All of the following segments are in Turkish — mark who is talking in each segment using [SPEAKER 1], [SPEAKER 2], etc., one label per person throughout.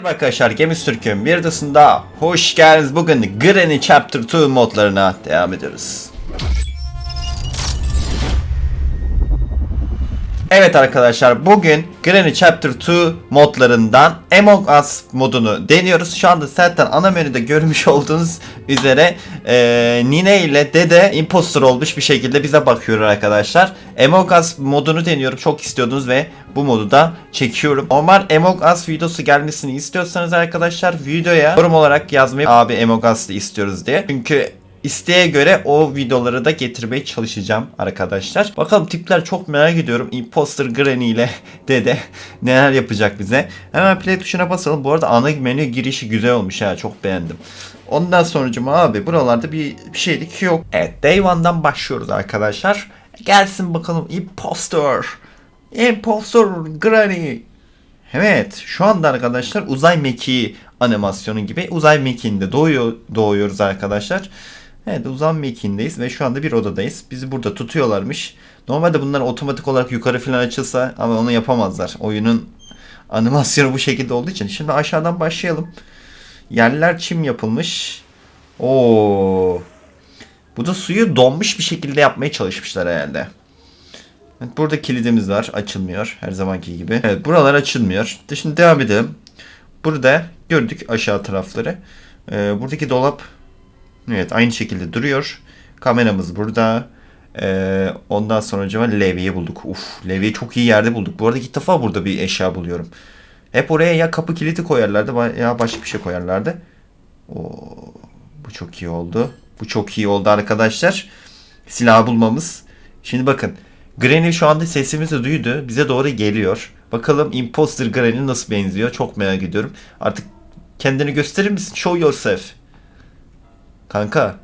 [SPEAKER 1] Merhaba arkadaşlar Gemiz Türk'ün bir dışında hoş geldiniz. Bugün Granny Chapter 2 modlarına devam ediyoruz. Evet arkadaşlar bugün Granny Chapter 2 modlarından Among Us modunu deniyoruz. Şu anda zaten ana menüde görmüş olduğunuz üzere eee, Nine ile Dede imposter olmuş bir şekilde bize bakıyor arkadaşlar. Among Us modunu deniyorum. Çok istiyordunuz ve bu modu da çekiyorum. Normal Among Us videosu gelmesini istiyorsanız arkadaşlar videoya yorum olarak yazmayı abi Among Us'ı istiyoruz diye. Çünkü İsteğe göre o videoları da getirmeye çalışacağım arkadaşlar. Bakalım tipler çok merak ediyorum. Imposter Granny ile Dede neler yapacak bize. Hemen play tuşuna basalım. Bu arada ana menü girişi güzel olmuş ha. Çok beğendim. Ondan sonucuma abi buralarda bir, bir şeylik yok. Evet Day One'dan başlıyoruz arkadaşlar. Gelsin bakalım Imposter. Imposter Granny. Evet şu anda arkadaşlar uzay mekiği animasyonu gibi uzay mekiğinde doğuyor, doğuyoruz arkadaşlar. Evet uzay mekiğindeyiz ve şu anda bir odadayız. Bizi burada tutuyorlarmış. Normalde bunlar otomatik olarak yukarı falan açılsa ama onu yapamazlar. Oyunun animasyonu bu şekilde olduğu için. Şimdi aşağıdan başlayalım. Yerler çim yapılmış. Oo. Bu da suyu donmuş bir şekilde yapmaya çalışmışlar herhalde. Evet, burada kilidimiz var. Açılmıyor. Her zamanki gibi. Evet buralar açılmıyor. Şimdi devam edelim. Burada gördük aşağı tarafları. Ee, buradaki dolap evet aynı şekilde duruyor. Kameramız burada. Ee, ondan sonra acaba levyeyi bulduk. Uf levyeyi çok iyi yerde bulduk. Bu arada ilk defa burada bir eşya buluyorum. Hep oraya ya kapı kilidi koyarlardı ya başka bir şey koyarlardı. Oo, bu çok iyi oldu. Bu çok iyi oldu arkadaşlar. Silah bulmamız. Şimdi bakın. Granny şu anda sesimizi duydu. Bize doğru geliyor. Bakalım Imposter Granny nasıl benziyor. Çok merak ediyorum. Artık kendini gösterir misin? Show yourself. Kanka.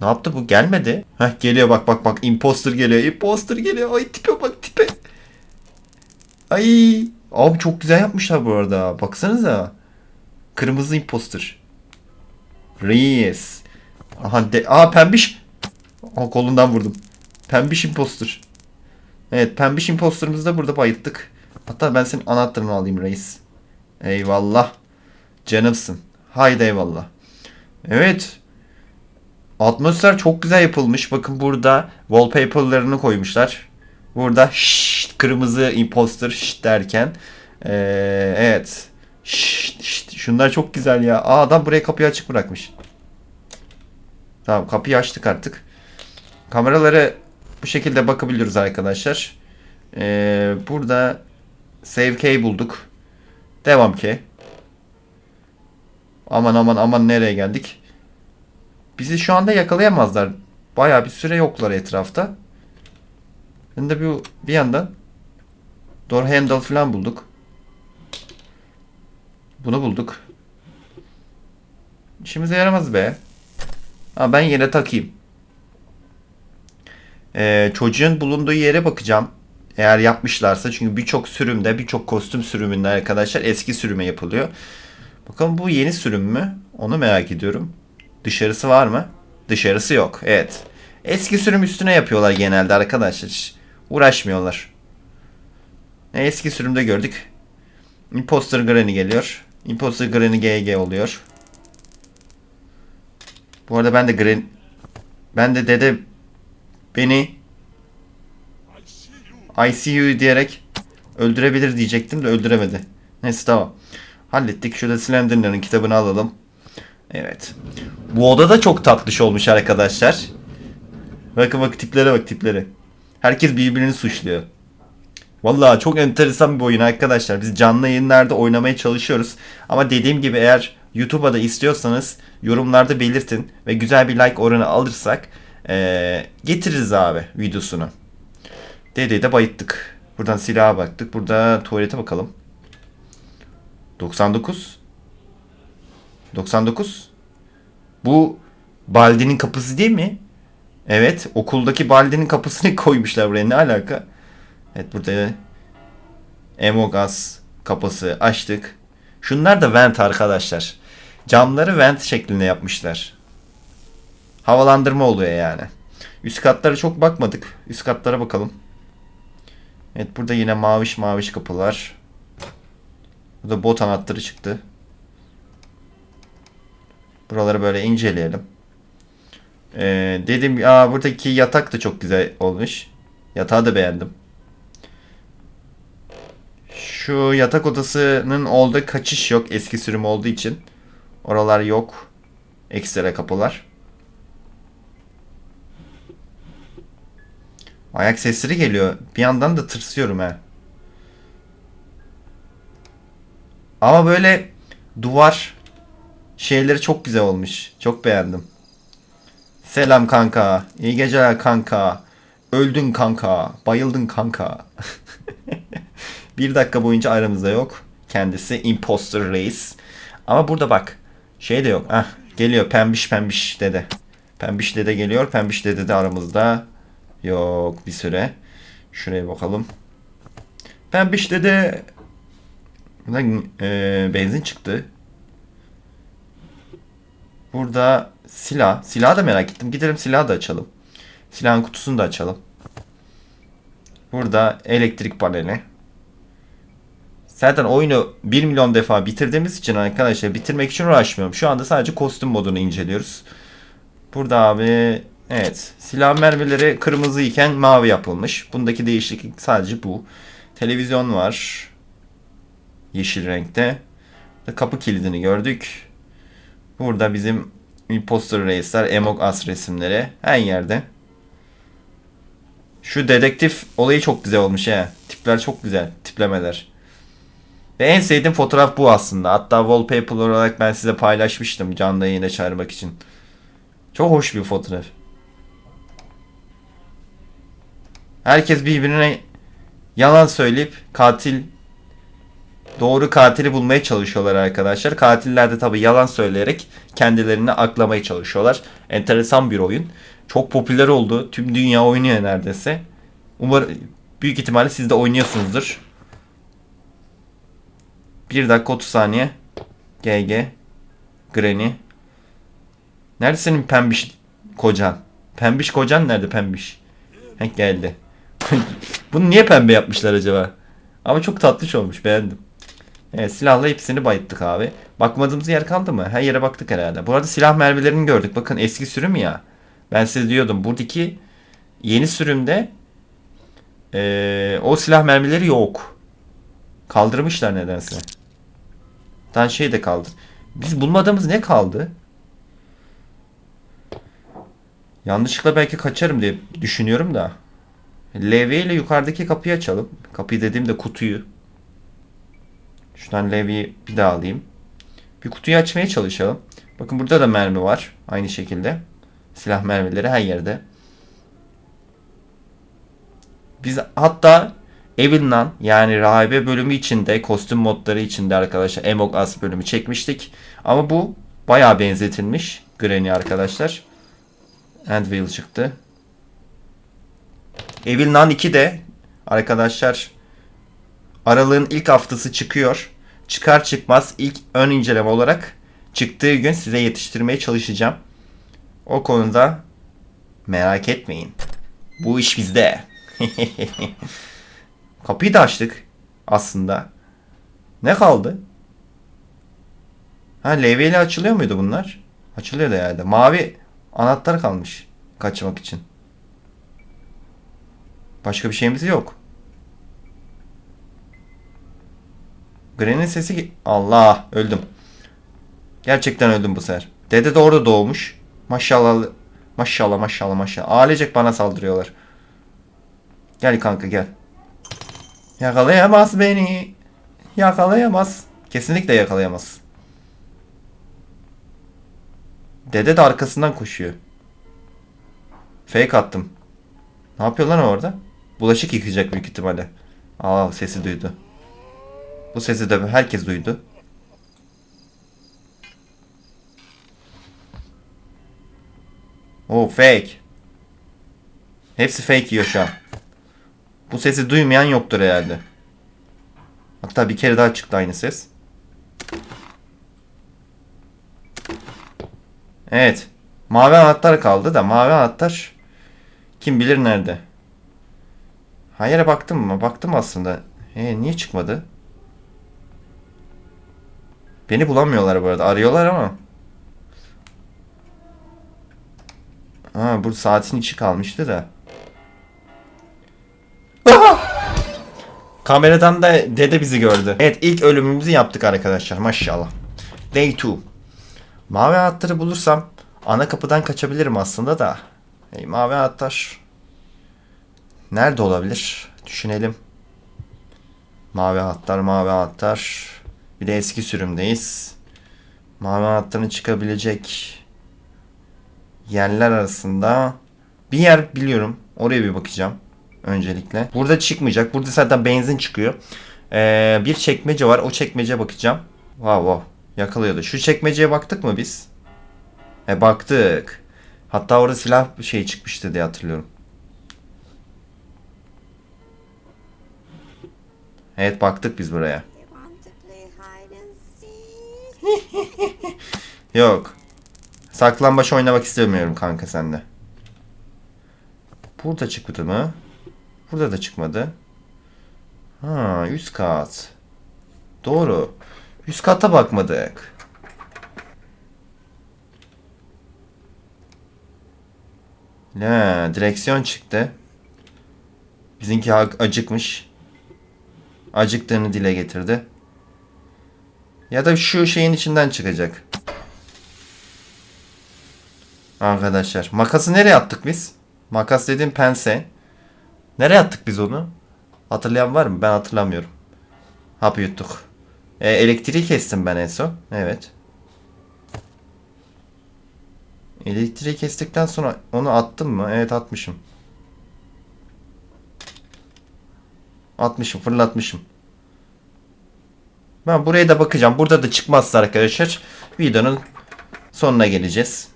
[SPEAKER 1] Ne yaptı bu? Gelmedi. Heh geliyor bak bak bak. Imposter geliyor. Imposter geliyor. Ay tipe bak tipe. Ay. Abi çok güzel yapmışlar bu arada. Baksanıza. Kırmızı imposter. Reis. Aha de Aa pembiş. Aa kolundan vurdum. Pembiş imposter. Evet pembiş imposterımızı da burada bayılttık. Hatta ben senin anahtarını alayım reis. Eyvallah. Canımsın. Haydi eyvallah. Evet. Atmosfer çok güzel yapılmış. Bakın burada wallpaper'larını koymuşlar. Burada şşt, kırmızı imposter şşt derken. Ee, evet. Şşt, şşt. Şunlar çok güzel ya. Aa adam buraya kapıyı açık bırakmış. Tamam kapıyı açtık artık. Kameraları bu şekilde bakabiliyoruz arkadaşlar. Ee, burada save key bulduk. Devam key. Aman aman aman nereye geldik? Bizi şu anda yakalayamazlar. Baya bir süre yoklar etrafta. Ben de bir, bir yandan door handle falan bulduk. Bunu bulduk. İşimize yaramaz be. Ha, ben yine takayım. Ee, çocuğun bulunduğu yere bakacağım. Eğer yapmışlarsa çünkü birçok sürümde birçok kostüm sürümünde arkadaşlar eski sürüme yapılıyor. Bakalım bu yeni sürüm mü? Onu merak ediyorum. Dışarısı var mı? Dışarısı yok. Evet. Eski sürüm üstüne yapıyorlar genelde arkadaşlar. Hiç uğraşmıyorlar. E, Eski sürümde gördük. Imposter Granny geliyor. Imposter Granny GG oluyor. Bu arada ben de Granny... Ben de dede beni I see you diyerek öldürebilir diyecektim de öldüremedi. Neyse tamam. Hallettik. Şurada Slenderman'ın kitabını alalım. Evet. Bu oda da çok tatlış olmuş arkadaşlar. Bakın bak tiplere bak tiplere. Herkes birbirini suçluyor. Vallahi çok enteresan bir oyun arkadaşlar. Biz canlı yayınlarda oynamaya çalışıyoruz. Ama dediğim gibi eğer YouTube'a da istiyorsanız yorumlarda belirtin. Ve güzel bir like oranı alırsak ee, getiririz abi videosunu. Dedeyi de bayıttık. Buradan silaha baktık. Burada tuvalete bakalım. 99. 99. Bu Baldi'nin kapısı değil mi? Evet. Okuldaki Baldi'nin kapısını koymuşlar buraya. Ne alaka? Evet burada Emogas kapısı açtık. Şunlar da vent arkadaşlar. Camları vent şeklinde yapmışlar. Havalandırma oluyor yani. Üst katlara çok bakmadık. Üst katlara bakalım. Evet burada yine maviş maviş kapılar. Bu da bot anahtarı çıktı. Buraları böyle inceleyelim. Ee, dedim ya buradaki yatak da çok güzel olmuş. Yatağı da beğendim. Şu yatak odasının olduğu kaçış yok eski sürüm olduğu için. Oralar yok. Ekstra kapılar. Ayak sesleri geliyor. Bir yandan da tırsıyorum he. Ama böyle duvar şeyleri çok güzel olmuş. Çok beğendim. Selam kanka. İyi geceler kanka. Öldün kanka. Bayıldın kanka. bir dakika boyunca aramızda yok. Kendisi imposter reis. Ama burada bak. Şey de yok. Ah geliyor pembiş pembiş dede. Pembiş dede geliyor. Pembiş dede de aramızda. Yok bir süre. Şuraya bakalım. Pembiş dede. Buradan e, benzin çıktı. Burada silah. Silahı da merak ettim. Gidelim silahı da açalım. Silahın kutusunu da açalım. Burada elektrik paneli. Zaten oyunu 1 milyon defa bitirdiğimiz için arkadaşlar bitirmek için uğraşmıyorum. Şu anda sadece kostüm modunu inceliyoruz. Burada abi evet silah mermileri kırmızı iken mavi yapılmış. Bundaki değişiklik sadece bu. Televizyon var. Yeşil renkte. Kapı kilidini gördük. Burada bizim imposter reisler, Among Us resimleri her yerde. Şu dedektif olayı çok güzel olmuş he. Tipler çok güzel. Tiplemeler. Ve en sevdiğim fotoğraf bu aslında. Hatta wallpaper olarak ben size paylaşmıştım canlı yayına çağırmak için. Çok hoş bir fotoğraf. Herkes birbirine yalan söyleyip katil doğru katili bulmaya çalışıyorlar arkadaşlar. Katiller de tabi yalan söyleyerek kendilerini aklamaya çalışıyorlar. Enteresan bir oyun. Çok popüler oldu. Tüm dünya oynuyor neredeyse. Umarım büyük ihtimalle siz de oynuyorsunuzdur. 1 dakika 30 saniye. GG. Granny. Nerede senin pembiş kocan? Pembiş kocan nerede pembiş? Heh geldi. Bunu niye pembe yapmışlar acaba? Ama çok tatlış olmuş beğendim. Evet silahla hepsini bayıttık abi. Bakmadığımız yer kaldı mı? Her yere baktık herhalde. Bu arada silah mermilerini gördük. Bakın eski sürüm ya. Ben size diyordum buradaki yeni sürümde ee, o silah mermileri yok. Kaldırmışlar nedense. Tan şey de kaldı. Biz bulmadığımız ne kaldı? Yanlışlıkla belki kaçarım diye düşünüyorum da. LV ile yukarıdaki kapıyı açalım. Kapıyı dediğimde kutuyu. Şuradan Levi'yi bir daha alayım. Bir kutuyu açmaya çalışalım. Bakın burada da mermi var. Aynı şekilde. Silah mermileri her yerde. Biz hatta Evil'dan yani rahibe bölümü içinde kostüm modları içinde arkadaşlar Among Us bölümü çekmiştik. Ama bu bayağı benzetilmiş Granny arkadaşlar. Anvil çıktı. Evil Nun 2 de arkadaşlar aralığın ilk haftası çıkıyor. Çıkar çıkmaz ilk ön inceleme olarak çıktığı gün size yetiştirmeye çalışacağım. O konuda merak etmeyin. Bu iş bizde. Kapıyı da açtık aslında. Ne kaldı? Ha levyeyle açılıyor muydu bunlar? Açılıyor da herhalde. Mavi anahtar kalmış kaçmak için. Başka bir şeyimiz yok. Granny'nin sesi... Allah öldüm. Gerçekten öldüm bu sefer. Dede de orada doğmuş. Maşallah. Maşallah maşallah maşallah. Ailecek bana saldırıyorlar. Gel kanka gel. Yakalayamaz beni. Yakalayamaz. Kesinlikle yakalayamaz. Dede de arkasından koşuyor. Fake attım. Ne yapıyor lan orada? Bulaşık yıkayacak büyük ihtimalle. Aa sesi duydu. Bu sesi de herkes duydu. O fake. Hepsi fake yiyor şu an. Bu sesi duymayan yoktur herhalde. Hatta bir kere daha çıktı aynı ses. Evet. Mavi anahtar kaldı da mavi anahtar kim bilir nerede. Hayır baktım mı? Baktım aslında. He, niye çıkmadı? Beni bulamıyorlar bu arada. Arıyorlar ama. Ha bu saatin içi kalmıştı da. Kameradan da dede bizi gördü. Evet ilk ölümümüzü yaptık arkadaşlar maşallah. Day 2. Mavi anahtarı bulursam ana kapıdan kaçabilirim aslında da. Hey, mavi anahtar. Nerede olabilir? Düşünelim. Mavi anahtar, mavi anahtar. Bir de eski sürümdeyiz. Mavi anahtarın çıkabilecek yerler arasında bir yer biliyorum. Oraya bir bakacağım öncelikle. Burada çıkmayacak. Burada zaten benzin çıkıyor. Ee, bir çekmece var. O çekmece bakacağım. Wow wow. Yakalıyordu. Şu çekmeceye baktık mı biz? E baktık. Hatta orada silah şey çıkmıştı diye hatırlıyorum. Evet baktık biz buraya. Yok. Saklambaç oynamak istemiyorum kanka sende. Burada çıkmadı mı? Burada da çıkmadı. Ha, üst kat. Doğru. Üst kata bakmadık. Ne, direksiyon çıktı. Bizimki acıkmış. Acıktığını dile getirdi. Ya da şu şeyin içinden çıkacak. Arkadaşlar makası nereye attık biz? Makas dediğim pense. Nereye attık biz onu? Hatırlayan var mı? Ben hatırlamıyorum. Hap yuttuk. E, elektriği kestim ben en son. Evet. Elektriği kestikten sonra onu attım mı? Evet atmışım. Atmışım, fırlatmışım. Ben buraya da bakacağım. Burada da çıkmazsa arkadaşlar videonun sonuna geleceğiz.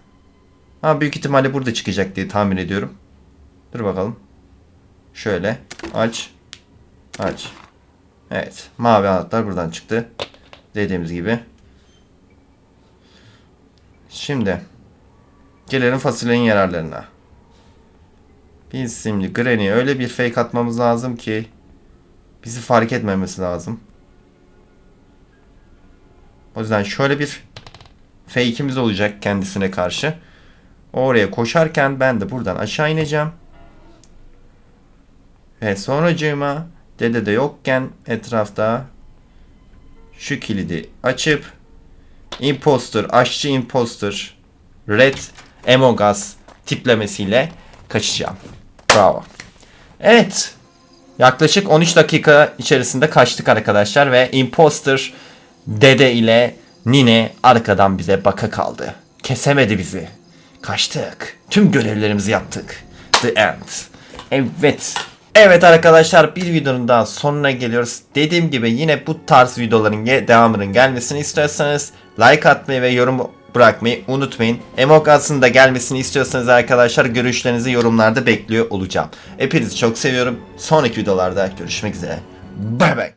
[SPEAKER 1] Ha büyük ihtimalle burada çıkacak diye tahmin ediyorum. Dur bakalım. Şöyle aç. Aç. Evet. Mavi anahtar buradan çıktı. Dediğimiz gibi. Şimdi gelelim fasulyenin yararlarına. Biz şimdi Granny'e öyle bir fake atmamız lazım ki bizi fark etmemesi lazım. O yüzden şöyle bir fake'imiz olacak kendisine karşı. Oraya koşarken ben de buradan aşağı ineceğim. Ve sonracığıma dede de yokken etrafta şu kilidi açıp imposter, aşçı imposter, red Among Us tiplemesiyle kaçacağım. Bravo. Evet. Yaklaşık 13 dakika içerisinde kaçtık arkadaşlar ve imposter dede ile Nine arkadan bize baka kaldı. Kesemedi bizi. Kaçtık. Tüm görevlerimizi yaptık. The end. Evet. Evet arkadaşlar bir videonun daha sonuna geliyoruz. Dediğim gibi yine bu tarz videoların devamının gelmesini istiyorsanız like atmayı ve yorum bırakmayı unutmayın. Among Us'ın da gelmesini istiyorsanız arkadaşlar görüşlerinizi yorumlarda bekliyor olacağım. Hepinizi çok seviyorum. Sonraki videolarda görüşmek üzere. Bay bay.